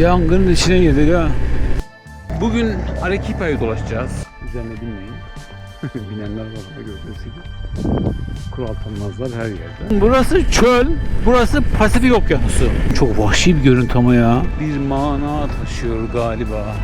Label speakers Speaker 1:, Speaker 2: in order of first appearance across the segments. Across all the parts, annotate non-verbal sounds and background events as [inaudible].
Speaker 1: Yangının içine girdik ha. Bugün Arequipa'yı dolaşacağız. Üzerine binmeyin. [laughs] Binenler var gördüğünüz gibi. Kural tanımazlar her yerde. Burası çöl, burası Pasifik Okyanusu. Çok vahşi bir görüntü ama ya. Bir mana taşıyor galiba.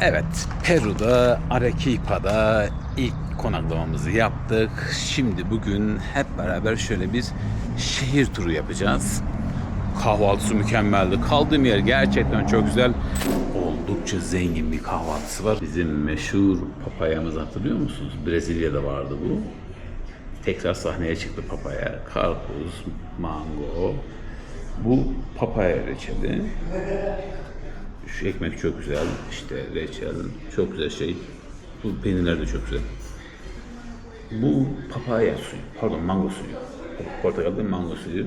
Speaker 1: Evet, Peru'da, Arequipa'da ilk konaklamamızı yaptık. Şimdi bugün hep beraber şöyle bir şehir turu yapacağız. Kahvaltısı mükemmeldi. Kaldığım yer gerçekten çok güzel. Oldukça zengin bir kahvaltısı var. Bizim meşhur papayamızı hatırlıyor musunuz? Brezilya'da vardı bu. Tekrar sahneye çıktı papaya. Karpuz, mango. Bu papaya reçeli. Şu ekmek çok güzel. İşte reçel çok güzel şey. Bu peynirler de çok güzel. Bu papaya suyu. Pardon mango suyu. Portakal değil mango suyu.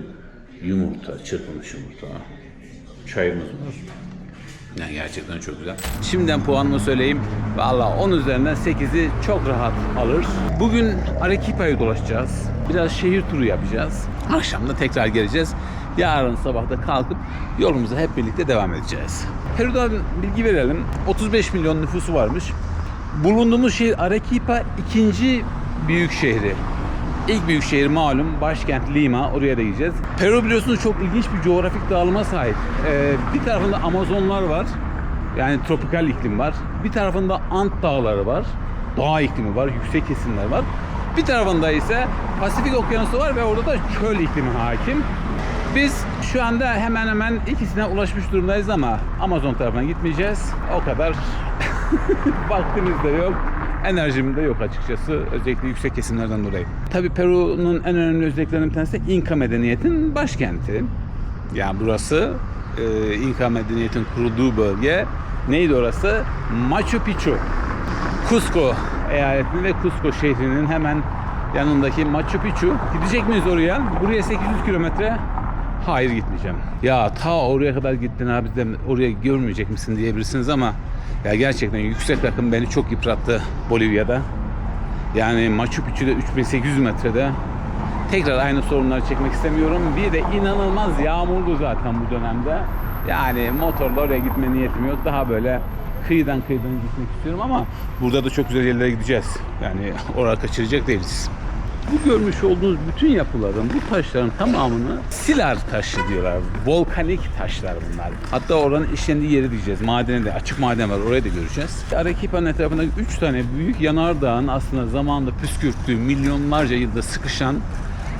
Speaker 1: Yumurta, çırpılmış yumurta. Çayımız var. Yani gerçekten çok güzel. Şimdiden puanımı söyleyeyim. Valla 10 üzerinden 8'i çok rahat alır. Bugün Arequipa'yı dolaşacağız. Biraz şehir turu yapacağız. Akşam da tekrar geleceğiz. Yarın sabah da kalkıp yolumuza hep birlikte devam edeceğiz. Peru'dan bilgi verelim. 35 milyon nüfusu varmış. Bulunduğumuz şehir Arequipa ikinci büyük şehri. İlk büyük şehir malum başkent Lima. Oraya da gideceğiz. Peru biliyorsunuz çok ilginç bir coğrafik dağılıma sahip. Ee, bir tarafında Amazonlar var. Yani tropikal iklim var. Bir tarafında Ant dağları var. Dağ iklimi var. Yüksek kesimler var. Bir tarafında ise Pasifik okyanusu var ve orada da çöl iklimi hakim. Biz şu anda hemen hemen ikisine ulaşmış durumdayız ama Amazon tarafına gitmeyeceğiz. O kadar [laughs] vaktimiz de yok. Enerjim de yok açıkçası. Özellikle yüksek kesimlerden dolayı. Tabii Peru'nun en önemli özelliklerinden bir tanesi İnka medeniyetin başkenti. Yani burası e, İnka medeniyetin kurulduğu bölge. Neydi orası? Machu Picchu. Cusco eyaletinin ve Cusco şehrinin hemen yanındaki Machu Picchu. Gidecek miyiz oraya? Buraya 800 kilometre. Hayır gitmeyeceğim. Ya ta oraya kadar gittin abi de oraya görmeyecek misin diyebilirsiniz ama ya gerçekten yüksek rakım beni çok yıprattı Bolivya'da. Yani Machu Picchu'da 3800 metrede tekrar aynı sorunları çekmek istemiyorum. Bir de inanılmaz yağmurlu zaten bu dönemde. Yani motorla oraya gitme niyetim yok. Daha böyle kıyıdan kıyıdan gitmek istiyorum ama burada da çok güzel yerlere gideceğiz. Yani oraya kaçıracak değiliz. Bu görmüş olduğunuz bütün yapıların, bu taşların tamamını silar taşı diyorlar. Volkanik taşlar bunlar. Hatta oranın işlendiği yeri diyeceğiz. Madene de, açık maden var. Orayı da göreceğiz. Arequipa'nın etrafında 3 tane büyük yanardağın aslında zamanında püskürttüğü, milyonlarca yılda sıkışan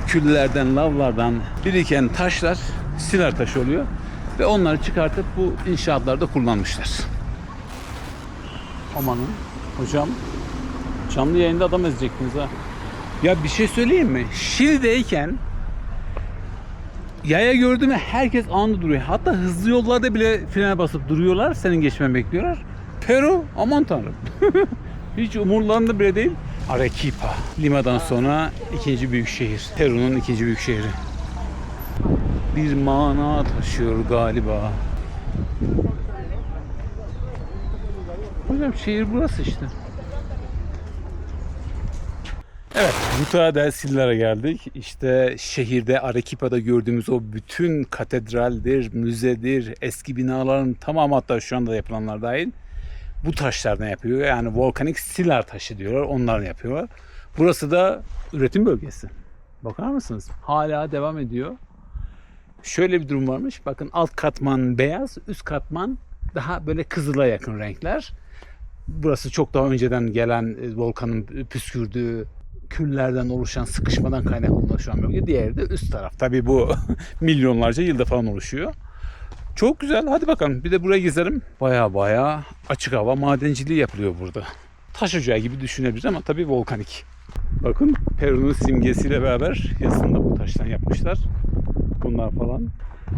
Speaker 1: küllerden, lavlardan biriken taşlar silar taşı oluyor. Ve onları çıkartıp bu inşaatlarda kullanmışlar. Amanın hocam canlı yayında adam ezecektiniz ha. Ya bir şey söyleyeyim mi? Şili'deyken yaya gördü mü herkes anında duruyor. Hatta hızlı yollarda bile frene basıp duruyorlar. Senin geçmeni bekliyorlar. Peru aman tanrım. [laughs] Hiç umurlarında bile değil. Arequipa. Lima'dan sonra ikinci büyük şehir. Peru'nun ikinci büyük şehri. Bir mana taşıyor galiba. Hocam şehir burası işte. Evet, Ruta del Sillar'a geldik. İşte şehirde Arequipa'da gördüğümüz o bütün katedraldir, müzedir, eski binaların tamamı hatta şu anda yapılanlar dahil bu taşlardan yapıyor. Yani volkanik silar taşı diyorlar. Onlardan yapıyorlar. Burası da üretim bölgesi. Bakar mısınız? Hala devam ediyor. Şöyle bir durum varmış. Bakın alt katman beyaz, üst katman daha böyle kızıla yakın renkler. Burası çok daha önceden gelen e, volkanın püskürdüğü küllerden oluşan sıkışmadan kaynaklı oluşan bölge. Diğeri de üst taraf. Tabii bu [laughs] milyonlarca yılda falan oluşuyor. Çok güzel. Hadi bakalım. Bir de buraya gezelim. Baya baya açık hava madenciliği yapılıyor burada. Taş ocağı gibi düşünebiliriz ama tabii volkanik. Bakın Peru'nun simgesiyle beraber yazısını da bu taştan yapmışlar. Bunlar falan.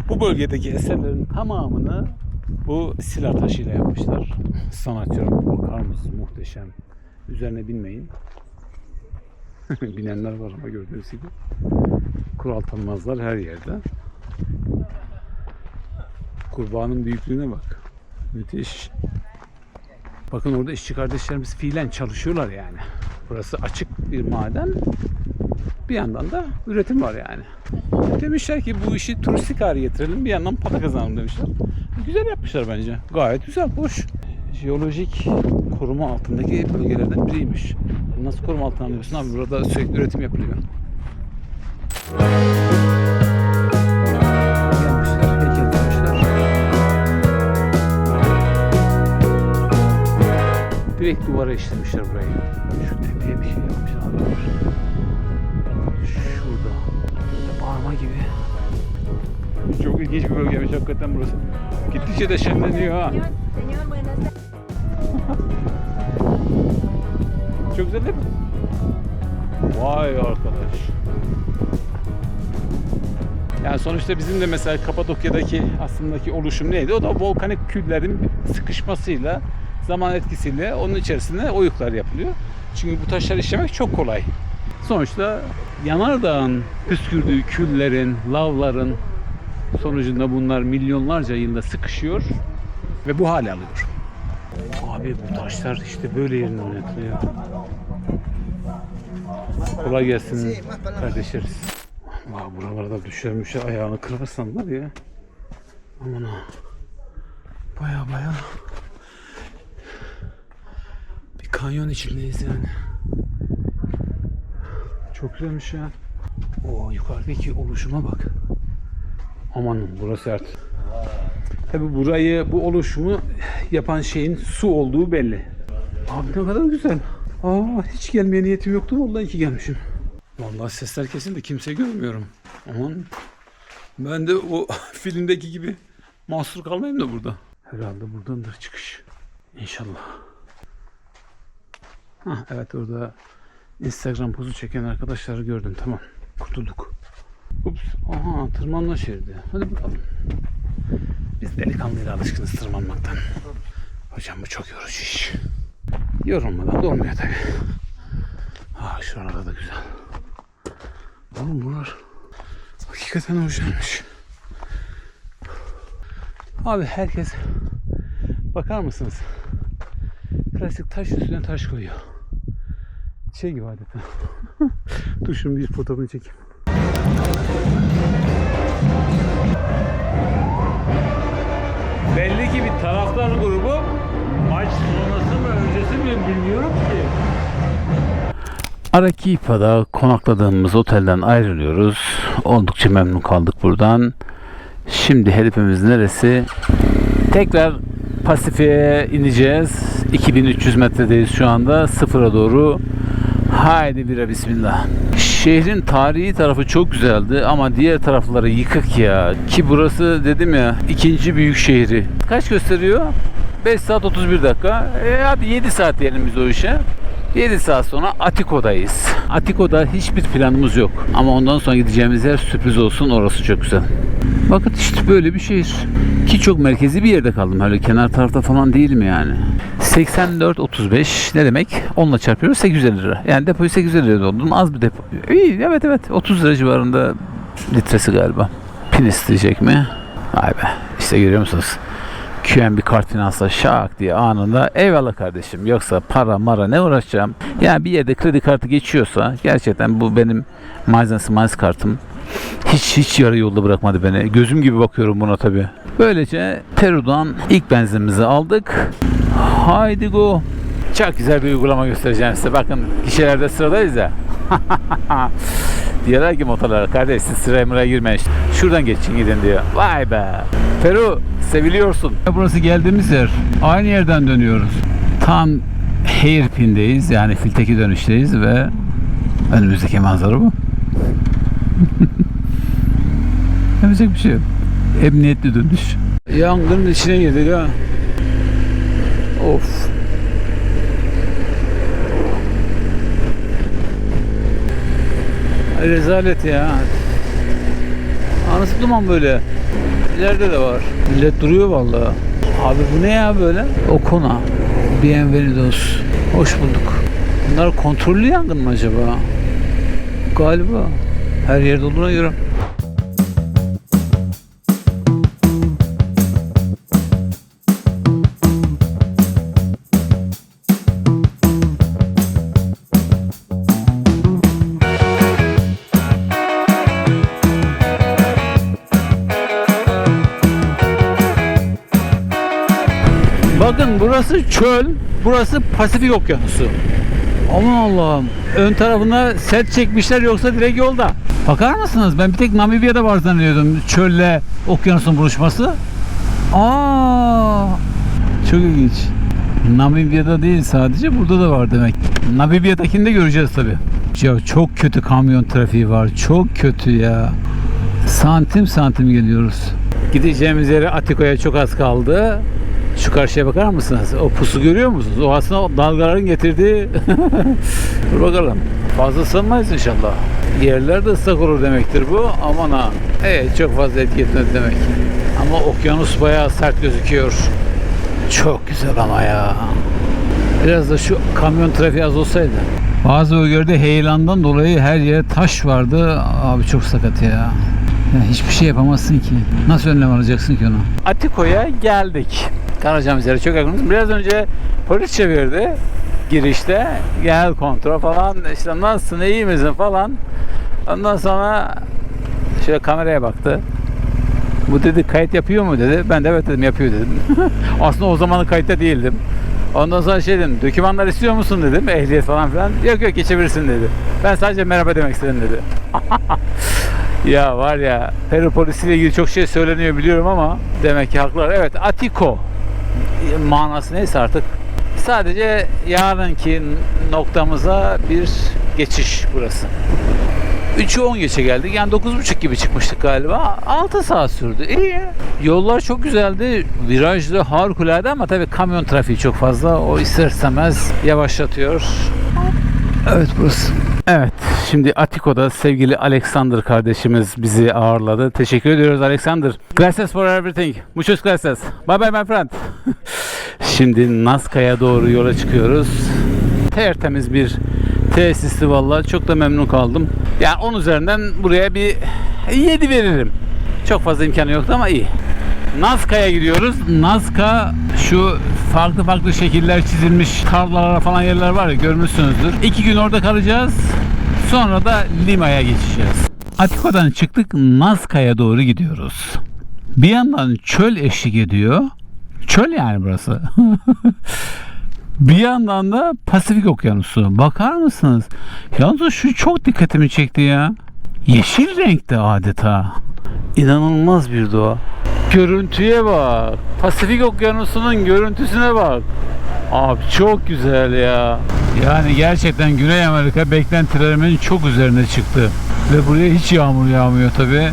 Speaker 1: Bu bölgedeki eserlerin tamamını bu silah taşıyla yapmışlar. Sanatçılara bakar mısınız? Muhteşem. Üzerine binmeyin. [laughs] Binenler var ama gördüğünüz gibi. Kural tanımazlar her yerde. Kurbanın büyüklüğüne bak. Müthiş. Bakın orada işçi kardeşlerimiz fiilen çalışıyorlar yani. Burası açık bir maden. Bir yandan da üretim var yani. Demişler ki bu işi turistik hale getirelim bir yandan para kazanalım demişler. Güzel yapmışlar bence. Gayet güzel, hoş. Jeolojik koruma altındaki bölgelerden biriymiş. Nasıl koruma altına alıyorsun abi? Burada sürekli üretim yapılıyor. Direkt duvara işlemişler burayı. Şu tepeye bir şey yapmışlar. abi. Şurada. Böyle bağırma gibi. Çok ilginç bir bölgeymiş hakikaten burası. Gittikçe de şenleniyor ha. [laughs] Çok güzel değil mi? Vay arkadaş. Yani sonuçta bizim de mesela Kapadokya'daki aslındaki oluşum neydi? O da volkanik küllerin sıkışmasıyla, zaman etkisiyle onun içerisinde oyuklar yapılıyor. Çünkü bu taşları işlemek çok kolay. Sonuçta yanardağın püskürdüğü küllerin, lavların sonucunda bunlar milyonlarca yılda sıkışıyor ve bu hale alıyor. Abi bu taşlar işte böyle yerine oynatılıyor. Kolay gelsin kardeşleriz. Vay buralarda düşermiş ayağını kırarsan var ya. Aman ha. Baya baya bir kanyon içindeyiz yani. Çok güzelmiş ya. O yukarıdaki oluşuma bak. Aman burası sert. Tabi burayı, bu oluşumu yapan şeyin su olduğu belli. Abi ne kadar güzel. Aa hiç gelmeye niyetim yoktu. Vallahi iki gelmişim. Vallahi sesler kesin de kimseyi görmüyorum. Aman. Ben de o [laughs] filmdeki gibi mahsur kalmayayım da burada. Herhalde buradandır çıkış. İnşallah. Hah, evet orada Instagram pozu çeken arkadaşları gördüm. Tamam. Kurtulduk. Ups. Aha tırmanma şeridi. Hadi bakalım. Biz delikanlıyla alışkınız tırmanmaktan. Hocam bu çok yorucu iş. Yorulmadan da olmuyor tabi. Ah şuralarda da güzel. Oğlum buralar hakikaten orijinalmiş. Abi herkes bakar mısınız? Klasik taş üstüne taş koyuyor. Şey gibi adeta. [laughs] Dur şunun bir fotoğrafını çekeyim. Belli ki bir taraftar grubu maç sonrası mı öncesi mi bilmiyorum ki. Arakipa'da konakladığımız otelden ayrılıyoruz. Oldukça memnun kaldık buradan. Şimdi hedefimiz neresi? Tekrar Pasifik'e ineceğiz. 2300 metredeyiz şu anda. Sıfıra doğru. Haydi bira bismillah. Şehrin tarihi tarafı çok güzeldi ama diğer tarafları yıkık ya. Ki burası dedim ya ikinci büyük şehri. Kaç gösteriyor? 5 saat 31 dakika. E hadi 7 saat diyelim biz o işe. 7 saat sonra Atiko'dayız. Atiko'da hiçbir planımız yok. Ama ondan sonra gideceğimiz yer sürpriz olsun. Orası çok güzel. Bakın işte böyle bir şehir. Ki çok merkezi bir yerde kaldım. Öyle kenar tarafta falan değilim yani. 84-35 ne demek? 10'la çarpıyoruz 850 lira. Yani depoyu 850 lira doldurdum. Az bir depo. İyi evet evet 30 lira civarında litresi galiba. Pin isteyecek mi? Vay be. İşte görüyor musunuz? QNB kart finansla şak diye anında eyvallah kardeşim yoksa para mara ne uğraşacağım yani bir yerde kredi kartı geçiyorsa gerçekten bu benim malzemesi malzemesi kartım hiç hiç yarı yolda bırakmadı beni gözüm gibi bakıyorum buna tabi böylece Peru'dan ilk benzinimizi aldık haydi go çok güzel bir uygulama göstereceğim size bakın gişelerde sıradayız ya [laughs] Diyorlar ki motorlara kardeş siz sıraya mıraya girmeyin. Şuradan geçin gidin diyor. Vay be. Peru seviliyorsun. Burası geldiğimiz yer. Aynı yerden dönüyoruz. Tam hairpin'deyiz. Yani filteki dönüşteyiz ve önümüzdeki manzara bu. [laughs] Yapacak bir şey yok. Emniyetli dönüş. Yangının içine girdik ha. Of. Rezalet ya. Anası duman böyle. İleride de var. Millet duruyor vallahi. Abi bu ne ya böyle? Okona. Bienvenidos. Hoş bulduk. Bunlar kontrollü yangın mı acaba? Galiba. Her yerde olduğuna göre. Bakın burası çöl, burası Pasifik Okyanusu. Aman Allah'ım. Ön tarafına set çekmişler yoksa direkt yolda. Bakar mısınız? Ben bir tek Namibya'da var zannediyordum çölle okyanusun buluşması. Aa, çok ilginç. Namibya'da değil sadece burada da var demek. Namibya'dakini de göreceğiz tabi. Ya çok kötü kamyon trafiği var. Çok kötü ya. Santim santim geliyoruz. Gideceğimiz yere Atiko'ya çok az kaldı. Şu karşıya bakar mısınız? O pusu görüyor musunuz? O aslında dalgaların getirdiği... [laughs] Dur bakalım. Fazla ısınmayız inşallah. Yerler de ıslak olur demektir bu. Aman ha. Evet çok fazla etki etmez demek. Ama okyanus bayağı sert gözüküyor. Çok güzel ama ya. Biraz da şu kamyon trafiği az olsaydı. Bazı bölgelerde heyelandan dolayı her yere taş vardı. Abi çok sakat ya. ya. Hiçbir şey yapamazsın ki. Nasıl önlem alacaksın ki onu? Atiko'ya geldik. Karacağımız yere çok yakınız. Biraz önce polis çevirdi girişte. Gel kontrol falan. İşte nasılsın iyi misin falan. Ondan sonra şöyle kameraya baktı. Bu dedi kayıt yapıyor mu dedi. Ben de evet dedim yapıyor dedim. [laughs] Aslında o zamanı kayıtta değildim. Ondan sonra şey dedim, dokümanlar istiyor musun dedim, ehliyet falan filan. Yok yok geçebilirsin dedi. Ben sadece merhaba demek istedim dedi. [laughs] ya var ya, Peru polisiyle ilgili çok şey söyleniyor biliyorum ama demek ki haklılar. Evet, Atiko manası neyse artık. Sadece yarınki noktamıza bir geçiş burası. 3'ü 10 geçe geldik. Yani 9.30 gibi çıkmıştık galiba. 6 saat sürdü. İyi. Yollar çok güzeldi. Virajlı harikulade ama tabii kamyon trafiği çok fazla. O ister istemez yavaşlatıyor. Evet burası. Evet. Şimdi Atiko'da sevgili Alexander kardeşimiz bizi ağırladı. Teşekkür ediyoruz Alexander. Gracias for everything. Muchas gracias. Bye bye my friend. [laughs] Şimdi Nazca'ya doğru yola çıkıyoruz. Tertemiz bir tesisti vallahi çok da memnun kaldım. Yani 10 üzerinden buraya bir 7 veririm. Çok fazla imkanı yoktu ama iyi. Nazka'ya gidiyoruz. Nazka şu farklı farklı şekiller çizilmiş tarlalara falan yerler var ya görmüşsünüzdür. İki gün orada kalacağız. Sonra da Lima'ya geçeceğiz. Atiko'dan çıktık Nazka'ya doğru gidiyoruz. Bir yandan çöl eşlik ediyor. Çöl yani burası. [laughs] Bir yandan da Pasifik Okyanusu. Bakar mısınız? Yalnız şu çok dikkatimi çekti ya. Yeşil renkte adeta. İnanılmaz bir doğa. Görüntüye bak. Pasifik Okyanusu'nun görüntüsüne bak. Abi çok güzel ya. Yani gerçekten Güney Amerika beklentilerimin çok üzerine çıktı. Ve buraya hiç yağmur yağmıyor tabi.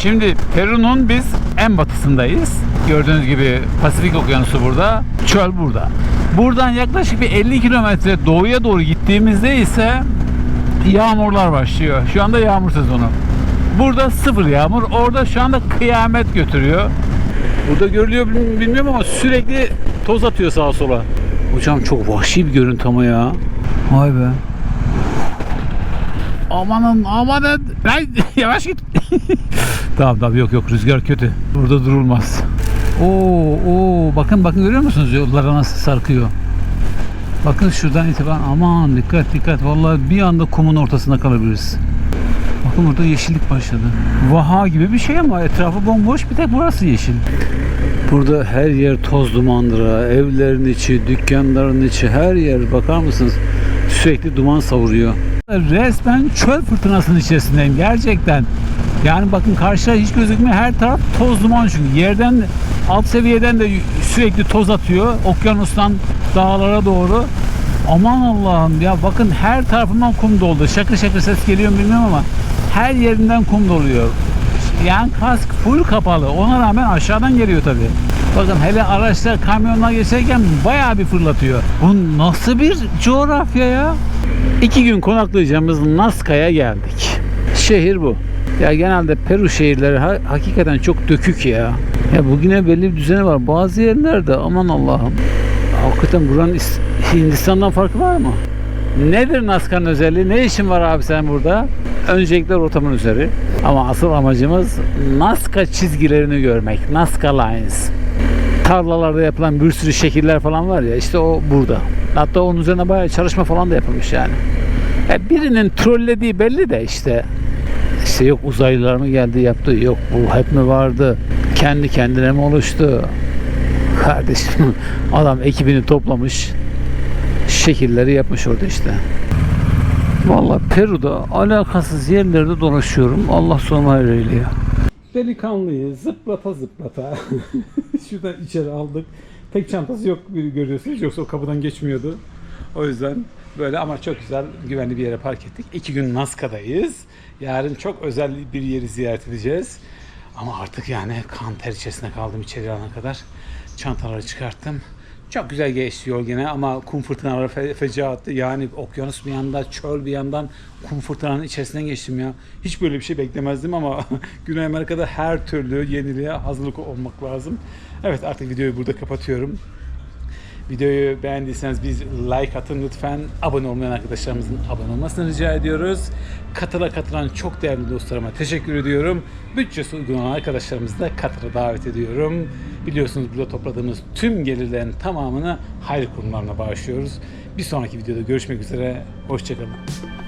Speaker 1: Şimdi Peru'nun biz en batısındayız. Gördüğünüz gibi Pasifik Okyanusu burada, çöl burada. Buradan yaklaşık bir 50 kilometre doğuya doğru gittiğimizde ise yağmurlar başlıyor. Şu anda yağmur sezonu. Burada sıfır yağmur, orada şu anda kıyamet götürüyor. Burada görülüyor bil- bilmiyorum ama sürekli toz atıyor sağa sola. Hocam çok vahşi bir görüntü ama ya. Vay be. Amanın amanın. Lan [laughs] yavaş git. [laughs] tamam tamam yok yok rüzgar kötü. Burada durulmaz. Oo oo bakın bakın görüyor musunuz yollara nasıl sarkıyor. Bakın şuradan itibaren aman dikkat dikkat vallahi bir anda kumun ortasında kalabiliriz. Bakın burada yeşillik başladı. Vaha gibi bir şey ama etrafı bomboş bir tek burası yeşil. Burada her yer toz dumandıra, evlerin içi, dükkanların içi, her yer bakar mısınız? Sürekli duman savuruyor. Resmen çöl fırtınasının içerisindeyim gerçekten. Yani bakın karşıya hiç gözükmüyor. Her taraf toz duman çünkü. Yerden alt seviyeden de sürekli toz atıyor. Okyanustan dağlara doğru. Aman Allah'ım ya bakın her tarafından kum doldu. Şakır şakır ses geliyor bilmiyorum ama her yerinden kum doluyor. Yani kask full kapalı. Ona rağmen aşağıdan geliyor tabii. Bakın hele araçlar kamyonlar geçerken bayağı bir fırlatıyor. Bu nasıl bir coğrafya ya? İki gün konaklayacağımız Nazca'ya geldik. Şehir bu. Ya genelde Peru şehirleri ha- hakikaten çok dökük ya. Ya bugüne belli bir düzeni var. Bazı yerlerde aman Allah'ım. Hakikaten buranın İs- Hindistan'dan farkı var mı? Nedir Nazca'nın özelliği? Ne işin var abi sen burada? Öncelikle rotamın üzeri. Ama asıl amacımız Nazca çizgilerini görmek. Nazca Lines. Tarlalarda yapılan bir sürü şekiller falan var ya işte o burada. Hatta onun üzerine bayağı çalışma falan da yapılmış yani. Ya birinin trollediği belli de işte işte yok uzaylılar mı geldi yaptı yok bu hep mi vardı kendi kendine mi oluştu
Speaker 2: kardeşim. [laughs] Adam ekibini toplamış. Şekilleri yapmış orada işte. Vallahi Peru'da alakasız yerlerde dolaşıyorum. Allah sonu hayır eyleye.
Speaker 1: Delikanlıyı zıplata zıplata [laughs] şuradan içeri aldık. Tek çantası yok görüyorsunuz yoksa o kapıdan geçmiyordu. O yüzden böyle ama çok güzel güvenli bir yere park ettik. İki gün Nazka'dayız. Yarın çok özel bir yeri ziyaret edeceğiz. Ama artık yani kan ter içerisinde kaldım içeri alana kadar. Çantaları çıkarttım. Çok güzel geçti yol gene ama kum fırtınaları fe- fecaatı. Yani okyanus bir yanda, çöl bir yandan kum fırtınanın içerisinden geçtim ya. Hiç böyle bir şey beklemezdim ama [laughs] Güney Amerika'da her türlü yeniliğe hazırlık olmak lazım. Evet artık videoyu burada kapatıyorum. Videoyu beğendiyseniz biz like atın lütfen. Abone olmayan arkadaşlarımızın abone olmasını rica ediyoruz. Katıla katılan çok değerli dostlarıma teşekkür ediyorum. Bütçesi uygun olan arkadaşlarımızı da katıla davet ediyorum. Biliyorsunuz burada topladığımız tüm gelirlerin tamamını hayır kurumlarına bağışlıyoruz. Bir sonraki videoda görüşmek üzere. Hoşçakalın.